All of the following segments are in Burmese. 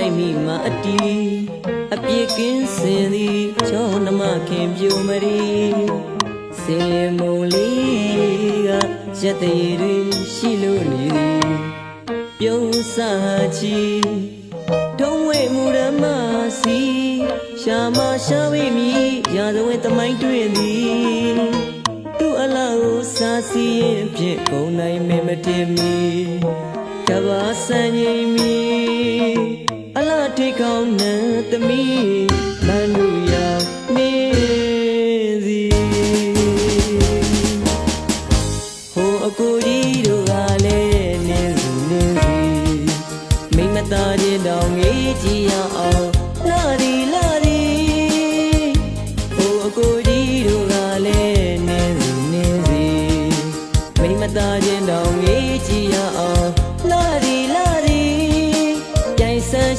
မြင်သူတိုင်းချိုက်မိမှအတီးအပြစ်ကင်းစင်သည်ချောနမခင်ပြိုမရီစင်လင်မုံလေးကရက်တရေတွေရှိလို့နေသည်ပြုံးစားချီဒုံဝဲမူရမစီရှာမရှာဝိမီရာဇဝင်တမိုင်းတွင်သည်သူ့အလားကိုစားစီရင်ဖြင့်ဂုံနိုင်မေမတင်မီကဘာစံရင်မီ အလားထိကောင်းနံသမီး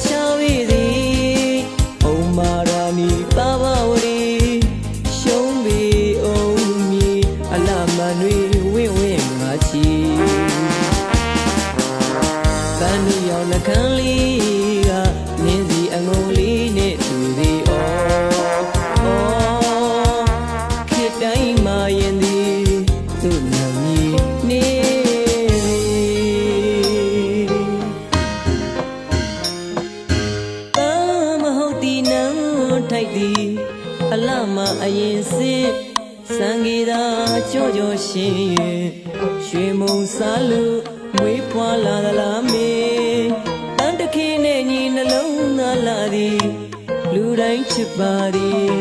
ရှောင်းရည်သည်အုံမာရာမီပါပါဝရီရှုံးပြီအောင်မီအလမန်တွေဝင့်ဝင့်ငါချီကန်းလူရောက်နှခမ်းလေး ထိုက်သည်အလမအရင်စစ်စံဂီတာကြောကြောရှင်ရင်ရွှေမုံစားလို့မွေးဖွာလာသလားမေတန်တခင်နဲ့ညီနှလုံးသားလာသည်လူတိုင်းချစ်ပါသည်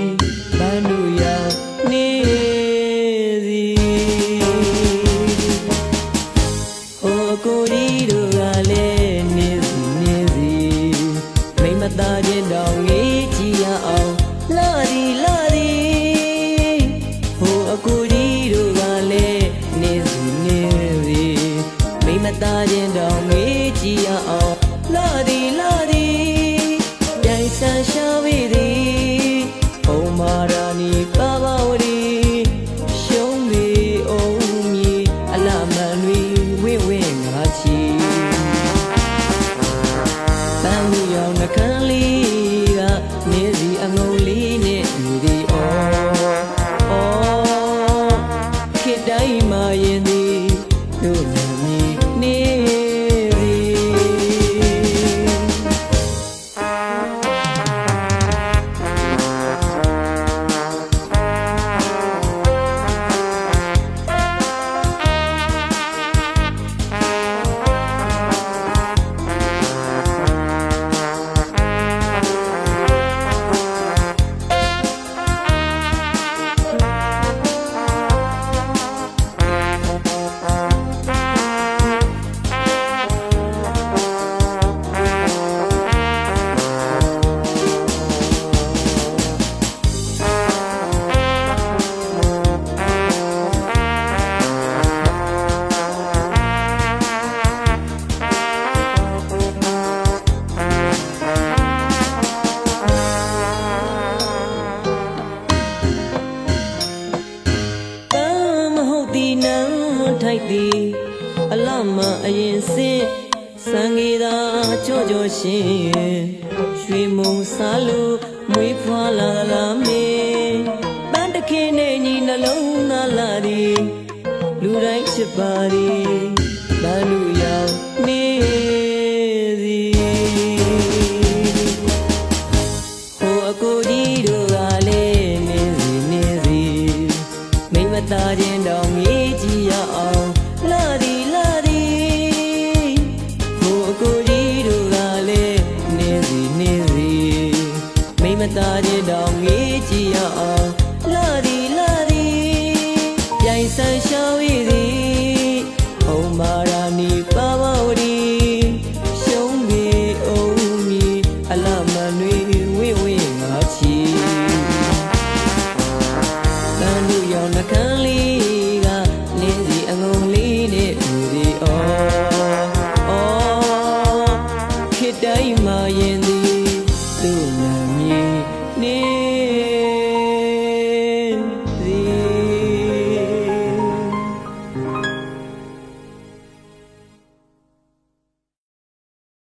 ဘန်းတို့ရောက်နေသည်ဟိုအကိုကြီးတို့ကလည်းနေစီနေစီမိမသား သားချင်းတောင်ငေးကြည့်ရအောင်လာဒီလာဒီပြိုင်ဆန်းရှာဝေးသည်ဘုံမာရာနီပါပါဝရီရှုံးပြီအောင်မီအလမန်တွေဝင့်ဝင့်ငါချီတန်လူရောက်နှခမ်းလေး သည်အလမအရင်စစ်စံငေသာကြောကြောရှင်ရွှေမုံစားလို့မွေးဖွာလာလာမေတန်တခင်နဲ့ညီနှလုံးသားလာသည်လူတိုင်းချစ်ပါသည်တန်လူ င်းစီအငုံ